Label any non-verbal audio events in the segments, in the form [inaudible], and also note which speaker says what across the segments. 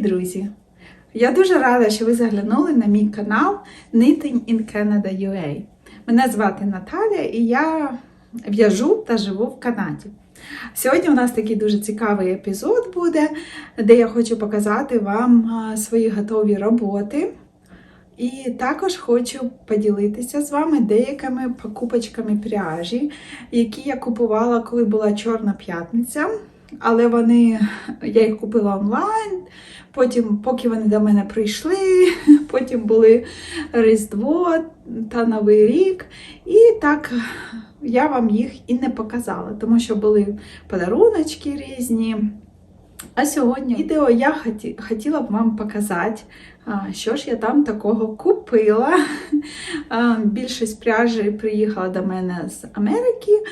Speaker 1: друзі! Я дуже рада, що ви заглянули на мій канал Knitting in Canada UA. Мене звати Наталя і я в'яжу та живу в Канаді. Сьогодні у нас такий дуже цікавий епізод буде, де я хочу показати вам свої готові роботи. І також хочу поділитися з вами деякими покупочками пряжі, які я купувала, коли була Чорна п'ятниця. Але вони, я їх купила онлайн. Потім, поки вони до мене прийшли, [laughs] потім були Різдво та Новий рік. І так я вам їх і не показала, тому що були подаруночки різні. А сьогодні відео я хотіла б вам показати, що ж я там такого купила. [laughs] Більшість пряжі приїхала до мене з Америки.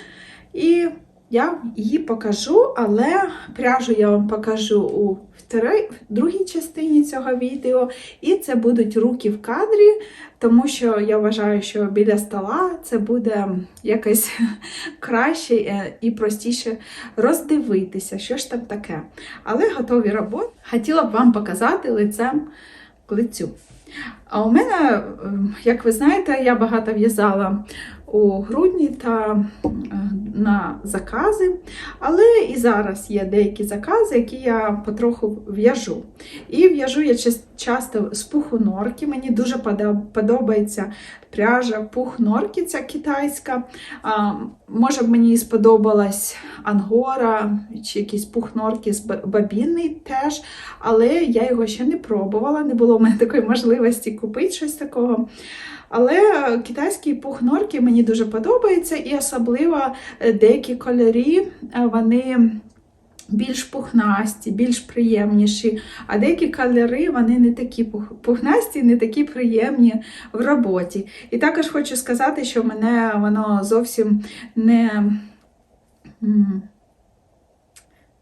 Speaker 1: І я її покажу, але пряжу я вам покажу у второй, другій частині цього відео. І це будуть руки в кадрі, тому що я вважаю, що біля стола це буде якось [laughs] краще е, і простіше роздивитися, що ж там таке. Але готові роботи хотіла б вам показати лицем к лицю. А у мене, як ви знаєте, я багато в'язала у грудні та на закази, але і зараз є деякі закази, які я потроху в'яжу. І в'яжу я часто з пуху норки. Мені дуже подобається пряжа пух норки, ця китайська. Може б мені сподобалась ангора чи якийсь пух норки з бабінний теж, але я його ще не пробувала, не було в мене такої можливості купити щось такого. Але китайські пух норки мені дуже подобаються, і особливо деякі кольори, вони більш пухнасті, більш приємніші. А деякі кольори вони не такі пухнасті, не такі приємні в роботі. І також хочу сказати, що мене воно зовсім не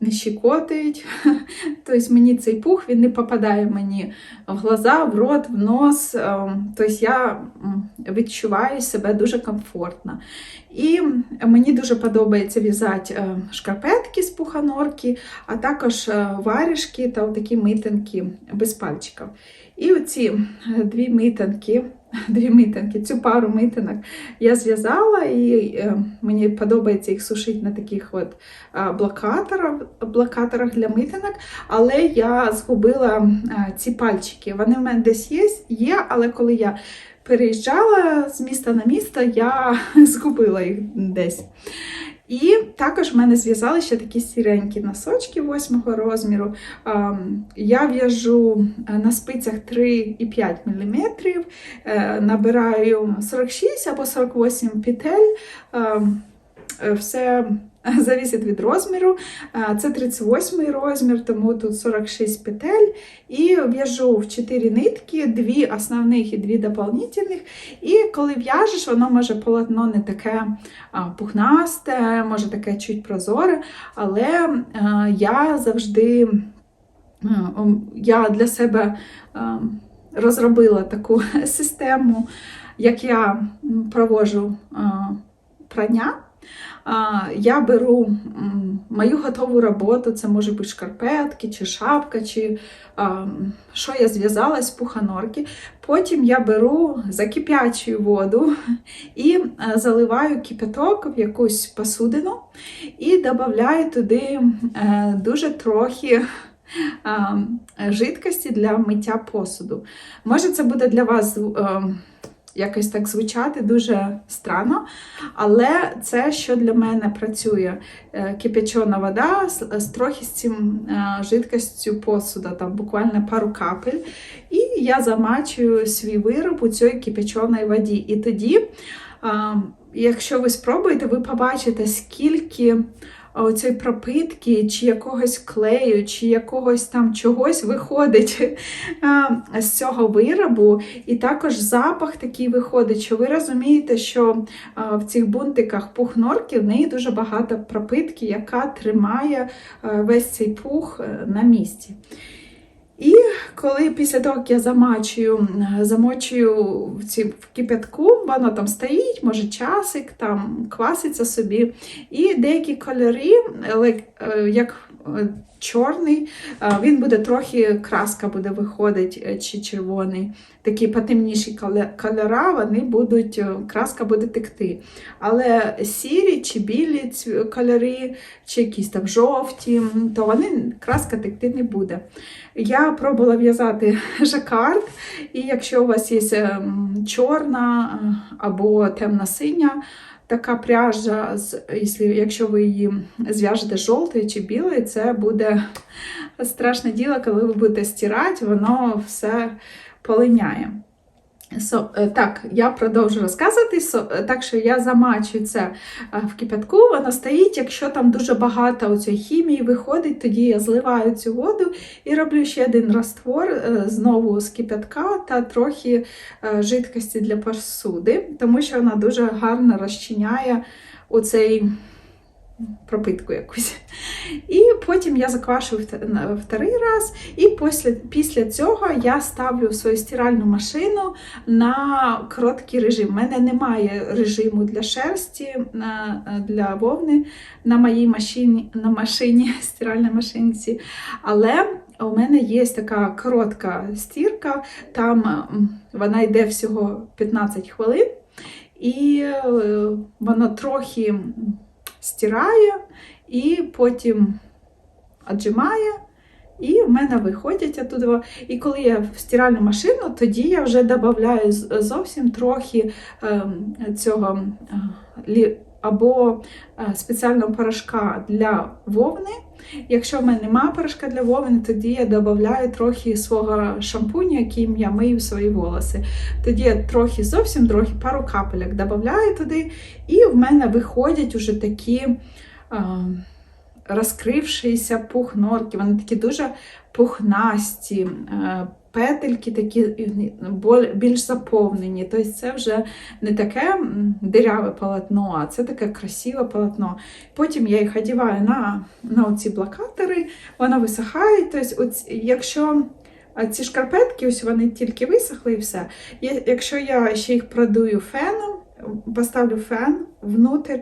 Speaker 1: не щекотить. [laughs] Тобто мені цей пух він не попадає мені в глаза, в рот, в нос. Тобто я відчуваю себе дуже комфортно. І мені дуже подобається в'язати шкарпетки з пуханорки, а також варішки та такі митинки без пальчиків. І оці дві митинки [laughs] дві митинки. Цю пару митинок я зв'язала, і е, мені подобається їх сушити на таких от блокаторах, блокаторах для митинок, але я згубила ці пальчики. Вони в мене десь є, є але коли я переїжджала з міста на місто, я [laughs] згубила їх десь. І також в мене зв'язали ще такі сіренькі носочки восьмого розміру. Я в'яжу е, на спицях 3,5 мм, е, набираю 46 або 48 петель. Е, все [laughs] зависить від розміру. Це 38 розмір, тому тут 46 петель. І в'яжу в 4 нитки, 2 основних і 2 дополнительних. І коли в'яжеш, воно може полотно не таке пухнасте, може таке чуть прозоре, але я завжди я для себе розробила таку [laughs] систему, як я провожу прання. Я беру мою готову роботу, це може бути шкарпетки, чи шапка, чи що я зв'язала з пуханорки. Потім я беру закип'ячую воду і заливаю кипяток в якусь посудину і додаю туди е, дуже трохи. Жидкості для миття посуду. Може, це буде для вас ем, якось так звучати дуже странно. Але це, що для мене працює е, кипячена вода з, трохи з цим е, жидкістю посуда, там буквально пару капель. І я замачую свій вироб у цій кипяченій воді. І тоді, якщо ви спробуєте, ви побачите, скільки оцей пропитки, чи якогось клею, чи якогось там чогось виходить [laughs] з цього виробу. І також запах такий виходить, що ви розумієте, що в цих бунтиках пух норки в неї дуже багато пропитки, яка тримає весь цей пух е, на місці. І коли після того, як я замачую, замочую в ці, в кипятку, воно там стоїть, може часик, там кваситься собі. І деякі кольори, е, як чорний, він буде трохи краска буде виходить, е, чи червоний. Такі потемніші кольора, вони будуть, е, краска буде текти. Але сірі чи білі кольори, чи якісь там жовті, то вони краска текти не буде. Я пробувала в'язати [laughs] жакард, і якщо у вас є чорна або темно-синя така пряжа, з- якщо, ви її зв'яжете жовтою чи білою, це буде страшне діло, коли ви будете стирати, воно все полиняє. So, е, так, я продовжу розказувати. So, е, так що я замачую це е, в кипятку, воно стоїть. Якщо там дуже багато цієї хімії виходить, тоді я зливаю цю воду і роблю ще один раствор знову з кипятка та трохи жидкості для посуди, тому що вона дуже гарно розчиняє оцей пропитку якусь. І потім я заквашую вторий раз, і після, після цього я ставлю свою стиральну машину на короткий режим. У мене немає режиму для шерсті, для вовни на моїй машині, на машині, [laughs] стиральній машинці. Але у мене є така коротка стірка, там вона йде всього 15 хвилин, і е, вона трохи стирає, і потім отжимає. І в мене виходять оттуда. І коли я в стиральну машину, тоді я вже додаю зовсім трохи ем, цього е, або е, спеціального порошка для вовни. Якщо в мене немає порошка для вовни, тоді я додаю трохи свого шампуню, яким я мию свої волоси. Тоді я трохи, зовсім трохи, пару капелек додаю туди, і в мене виходять уже такі. е, розкрившися пухнорки, вони такі дуже пухнасті, е, петельки такі більш заповнені. Тобто це вже не таке диряве полотно, а це таке красиве полотно. Потім я їх одягаю на, на оці блокатори, воно висихає. Тобто, якщо ці шкарпетки, ось вони тільки висохли і все. Якщо я ще їх продую феном, поставлю фен внутрь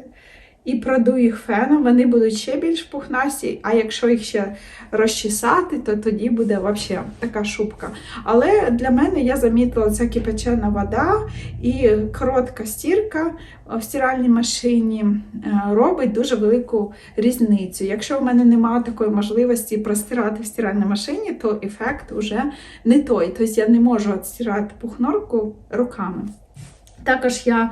Speaker 1: і продую їх феном, вони будуть ще більш пухнасті, а якщо їх ще розчесати, то тоді буде взагалі така шубка. Але для мене я замітила ця кипячена вода і коротка стірка в стиральній машині е, робить дуже велику різницю. Якщо в мене немає такої можливості простирати в стиральній машині, то ефект вже не той. Тобто я не можу стирати пухнорку руками. Також я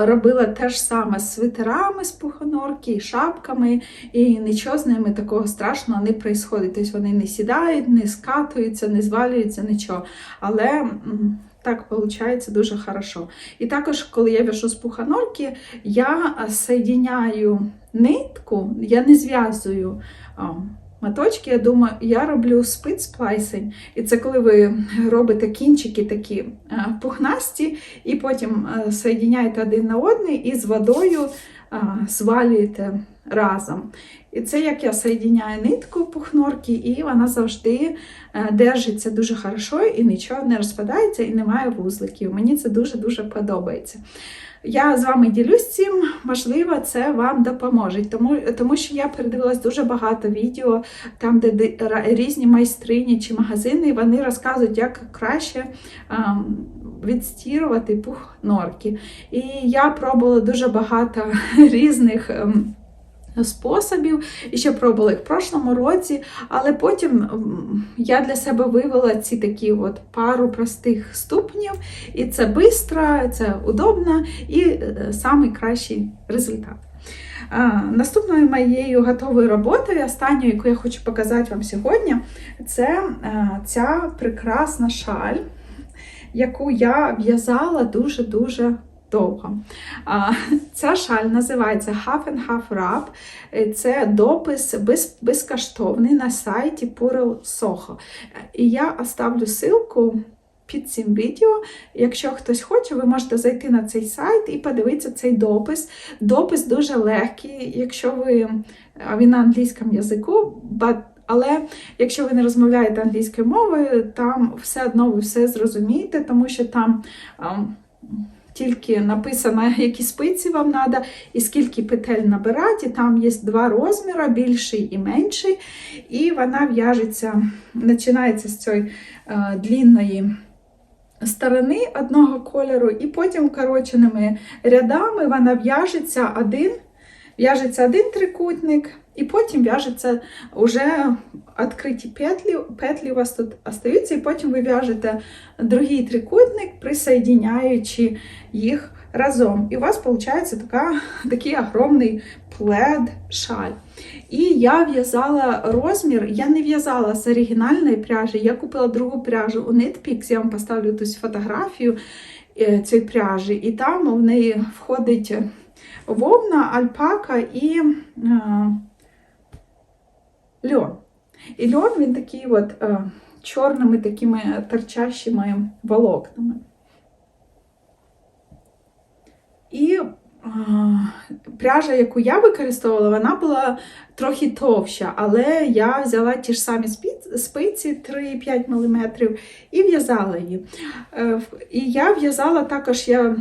Speaker 1: робила те ж саме з свитерами з пухонорки, і шапками, і нічого з ними такого страшного не відбувається. Тобто вони не сідають, не скатуються, не звалюються, нічого. Але так виходить дуже хорошо. І також, коли я в'яжу з пухонорки, я соєдиняю нитку, я не зв'язую. А, Моточки, я думаю, я роблю спит-сплайсинг. І це коли ви робите кінчики такі е, пухнасті, і потім е, соєдиняєте один на одний і з водою е, звалюєте разом. І це як я соєдиняю нитку пухнорки, і вона завжди держиться дуже хорошо, і нічого не розпадається, і немає вузликів. Мені це дуже-дуже подобається. Я з вами ділюсь цим, можливо, це вам допоможе, тому, тому що я передивилась дуже багато відео, там, де різні майстрині чи магазини, вони розказують, як краще ем, відстірувати пухнорки. І я пробувала дуже багато [laughs] різних. Способів і ще пробувала їх в прошлому році, але потім я для себе вивела ці такі от пару простих ступнів, і це швидко, це удобно і е, самий кращий результат. Наступною моєю готовою роботою, останньою, яку я хочу показати вам сьогодні, це е, ця прекрасна шаль, яку я в'язала дуже-дуже довго. Ця шаль називається Half and Half Wrap. Е, Це допис без, безкоштовний на сайті Purl Soho. І я оставлю ссылку під цим відео. Якщо хтось хоче, ви можете зайти на цей сайт і подивитися цей допис. Допис дуже легкий, якщо ви він на англійському язику, but але якщо ви не розмовляєте англійською мовою, там все одно ви все зрозумієте, тому що там ам, тільки написано, [laughs] які спиці вам треба і скільки петель набирати. І там є два розміри, більший і менший. І вона в'яжеться, починається з цієї е, длінної сторони одного кольору, і потім вкороченими рядами вона в'яжеться один, в'яжеться один трикутник, і потім в'яжеться вже відкриті петлі, петлі у вас тут остаються, і потім ви в'яжете другий трикутник, присоединяючи їх разом. І у вас виходить така, такий огромний плед шаль. І я в'язала розмір, я не в'язала з оригінальної пряжі, я купила другу пряжу у Knitpicks, я вам поставлю тут фотографію е, цієї пряжі, і там в неї входить вовна, альпака і е. І льон він такий от е, чорними такими торчащими волокнами. І а, пряжа, яку я використовувала, вона була трохи товща, але я взяла ті ж самі спиці 3-5 мм і в'язала її. Е, І я в'язала також, я е,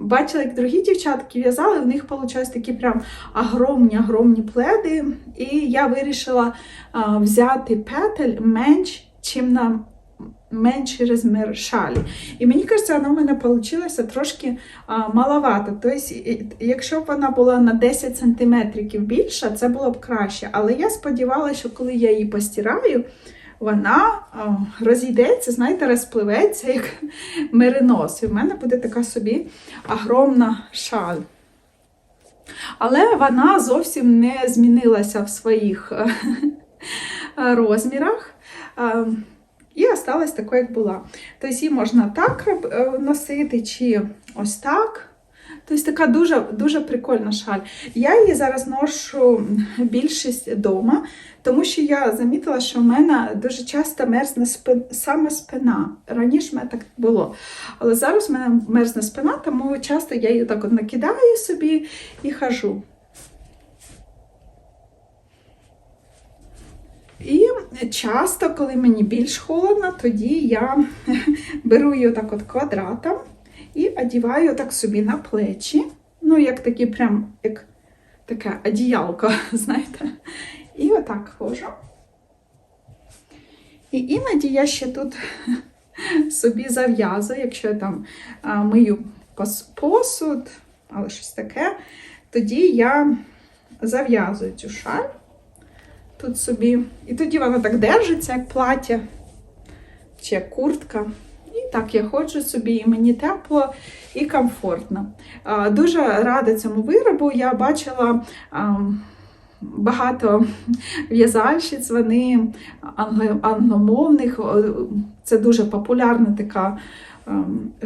Speaker 1: бачила, як другі дівчатки в'язали, в них виходять такі прям огромні-огромні пледи. І я вирішила взяти петель менш, чим на менший розмір шалі. І мені кажеться, воно в мене вийшло трошки маловато. Тобто, якщо б вона була на 10 см більша, це було б краще. Але я сподівалася, що коли я її постираю, вона розійдеться, знаєте, розпливеться, як меринос. І в мене буде така собі огромна шаль. Але вона зовсім не змінилася в своїх е, розмірах. І осталась такою, як була. Тобто її можна так е, носити, чи ось так. Тобто така дуже, дуже прикольна шаль. Я її зараз ношу більшість вдома, тому що я замітила, що в мене дуже часто мерзне спин, саме спина. Раніше в мене так було. Але зараз в мене мерзне спина, тому часто я її так от накидаю собі і хожу. І часто, коли мені більш холодно, тоді я [laughs] беру її так от квадратом і одіваю так собі на плечі. Ну, як такі прям, як таке одіялко, [laughs] знаєте. І отак ходжу. І іноді я ще тут [laughs] собі зав'язую, якщо я там мию посуд, але щось таке, тоді я зав'язую цю шаль тут собі. І тоді воно так держиться, як плаття чи як куртка. І так я ходжу собі, і мені тепло і комфортно. Дуже рада цьому виробу. Я бачила багато в'язальщиць, вони англомовних. Це дуже популярна така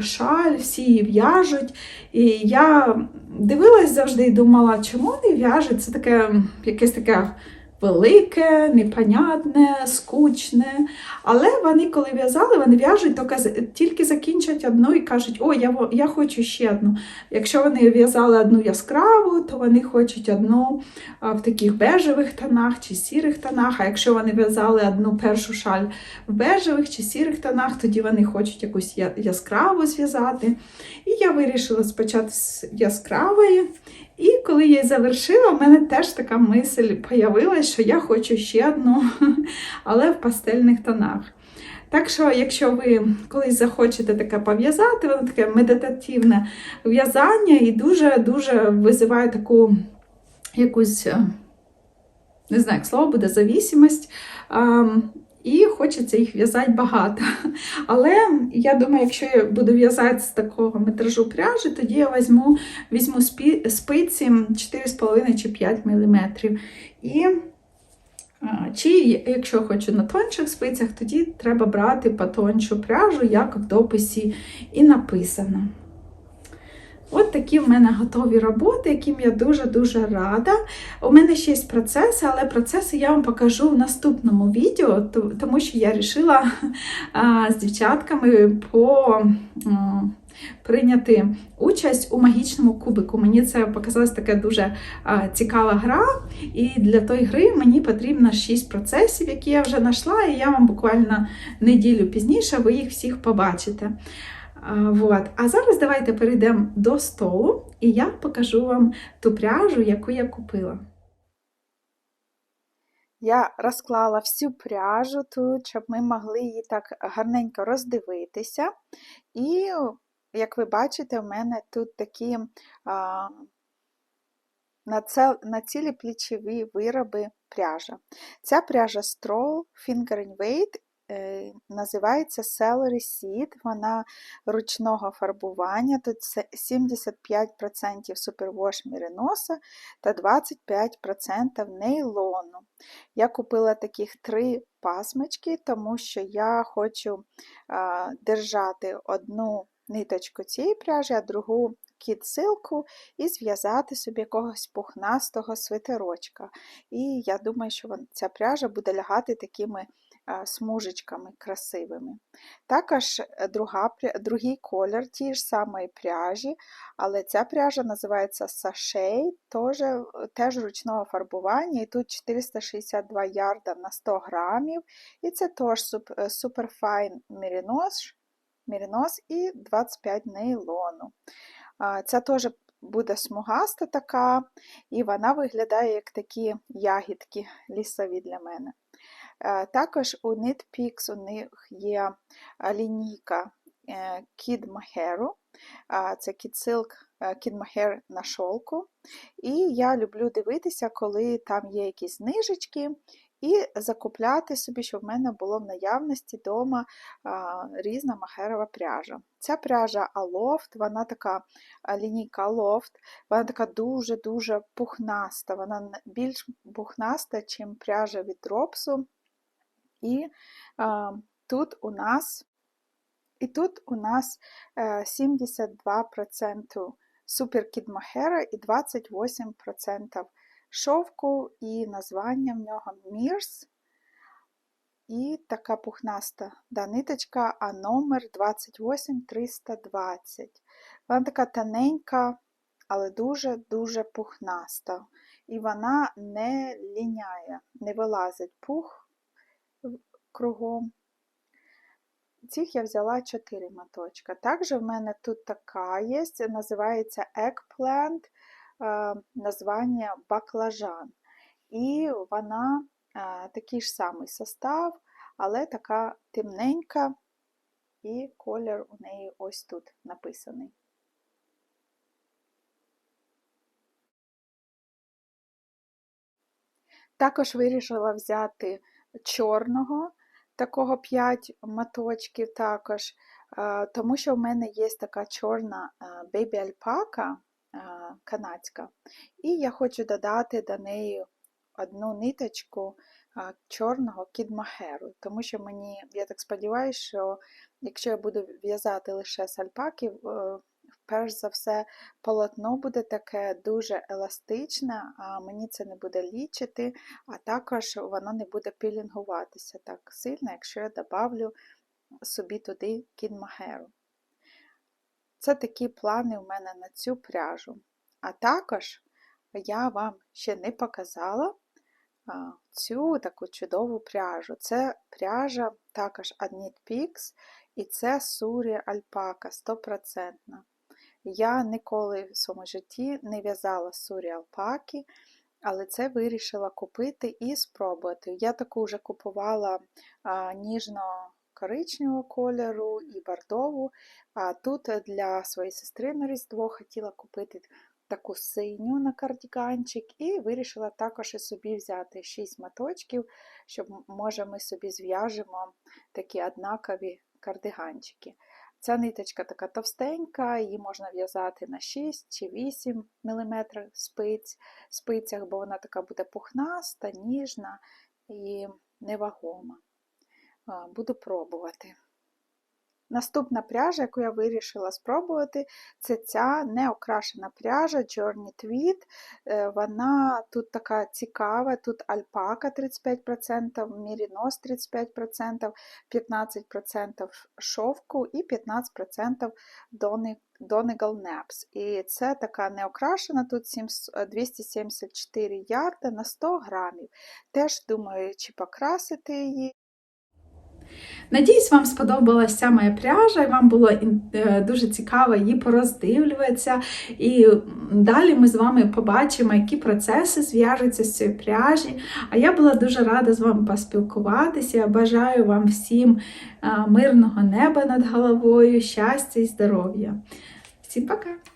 Speaker 1: шаль, всі її в'яжуть. І я дивилась завжди і думала, чому вони в'яжуть? Це таке якесь таке велике, непонятне, скучне. Але вони, коли в'язали, вони в'яжуть, тільки, закінчать одну і кажуть, о, я, я хочу ще одну. Якщо вони в'язали одну яскраву, то вони хочуть одну в таких бежевих тонах чи сірих тонах. А якщо вони в'язали одну першу шаль в бежевих чи сірих тонах, тоді вони хочуть якусь яскраву зв'язати. І я вирішила спочатку з яскравої. І коли я завершила, в мене теж така мисль появилась, що я хочу ще одну, [laughs] але в пастельних тонах. Так що, якщо ви колись захочете таке пов'язати, воно таке медитативне в'язання і дуже-дуже визиває таку якусь, е, не знаю, як слово буде завісимость. І хочеться їх в'язати багато. [laughs] Але я думаю, якщо я буду в'язати з такого метражу пряжі, тоді я візьму, візьму спиці 4,5 чи 5 мм. І чи якщо хочу на тонших спицях, тоді треба брати потоншу пряжу, як в дописі і написано. От такі в мене готові роботи, яким я дуже-дуже рада. У мене ще є процеси, але процеси я вам покажу в наступному відео, тому що я вирішила з дівчатками по прийняти участь у магічному кубику. Мені це показалась така дуже а, цікава гра, і для тої гри мені потрібно 6 процесів, які я вже знайшла, і я вам буквально неділю пізніше ви їх всіх побачите. Вот. а зараз давайте перейдемо до столу, і я покажу вам ту пряжу, яку я купила. Я розклала всю пряжу тут, щоб ми могли її так гарненько роздивитися. І, як ви бачите, в мене тут такі а, на, це, на цілі плечові вироби пряжа. Ця пряжа Stroll Fingering Weight називається Celery Seed, вона ручного фарбування. Тут 75% супервош міриноса та 25% нейлону. Я купила таких три пасмочки, тому що я хочу держати одну ниточку цієї пряжі, а другу кіт-силку і зв'язати собі якогось пухнастого свитерочка. І я думаю, що ця пряжа буде лягати такими смужечками красивими. Також е, друга, другий колір тієї ж самої пряжі, але ця пряжа називається сашей, теж, е, теж ручного фарбування, і тут 462 ярда на 100 грамів, і це теж суперфайн мерінос, мерінос і 25 нейлону. Ця теж буде смугаста така, і вона виглядає як такі ягідки лісові для мене. Е, також у NitPix у них є лінійка е, Kid Mohair, це Kid Silk Kid Mohair на шолку. І я люблю дивитися, коли там є якісь знижечки, і закупляти собі, щоб в мене було в наявності вдома різна махерова пряжа. Ця пряжа Aloft, вона така лінійка Aloft, вона така дуже-дуже пухнаста, вона більш пухнаста, ніж пряжа від дропсу. І а, тут у нас і тут у нас 72% суперкідмахера і 28% шовку, і названня в нього Мірс. І така пухнаста да, ниточка, а номер 28320. Вона така тоненька, але дуже-дуже пухнаста. І вона не ліняє, не вилазить пух кругом. Цих я взяла 4 моточка. Також в мене тут така є, називається Eggplant, е, названня баклажан. І вона е, такий ж самий состав, але така темненька, і колір у неї ось тут написаний. Також вирішила взяти чорного, такого 5 моточків також, тому що в мене є така чорна бейбі альпака канадська, і я хочу додати до неї одну ниточку чорного кідмахеру, тому що мені, я так сподіваюся, що якщо я буду в'язати лише з альпаків, е, перш за все, полотно буде таке дуже еластичне, а мені це не буде лічити, а також воно не буде пілінгуватися так сильно, якщо я добавлю собі туди кінмахеру. Це такі плани у мене на цю пряжу. А також я вам ще не показала цю таку чудову пряжу. Це пряжа також Adnit Pix, і це сурі альпака 100%. Я ніколи в своєму житті не в'язала сурі алпаки, але це вирішила купити і спробувати. Я таку вже купувала ніжно-коричневого кольору і бордову, а тут для своєї сестри на Різдво хотіла купити таку синю на кардіганчик, і вирішила також і собі взяти 6 моточків, щоб, може, ми собі зв'яжемо такі однакові кардиганчики. Ця ниточка така товстенька, її можна в'язати на 6 чи 8 мм спиць, спицях, бо вона така буде пухнаста, ніжна і невагома. Буду пробувати. Наступна пряжа, яку я вирішила спробувати, це ця неокрашена пряжа Journey Tweed. Е, вона тут така цікава, тут альпака 35%, мірінос 35%, 15% шовку і 15% Donegal Naps. І це така неокрашена, тут 274 ярда на 100 грамів. Теж думаю, чи покрасити її. Надіюсь, вам сподобалася ця моя пряжа, і вам було е, дуже цікаво її пороздивлюватися. І далі ми з вами побачимо, які процеси зв'яжуться з цієї пряжі. А я була дуже рада з вами поспілкуватися. Я бажаю вам всім е, мирного неба над головою, щастя і здоров'я. Всім пока!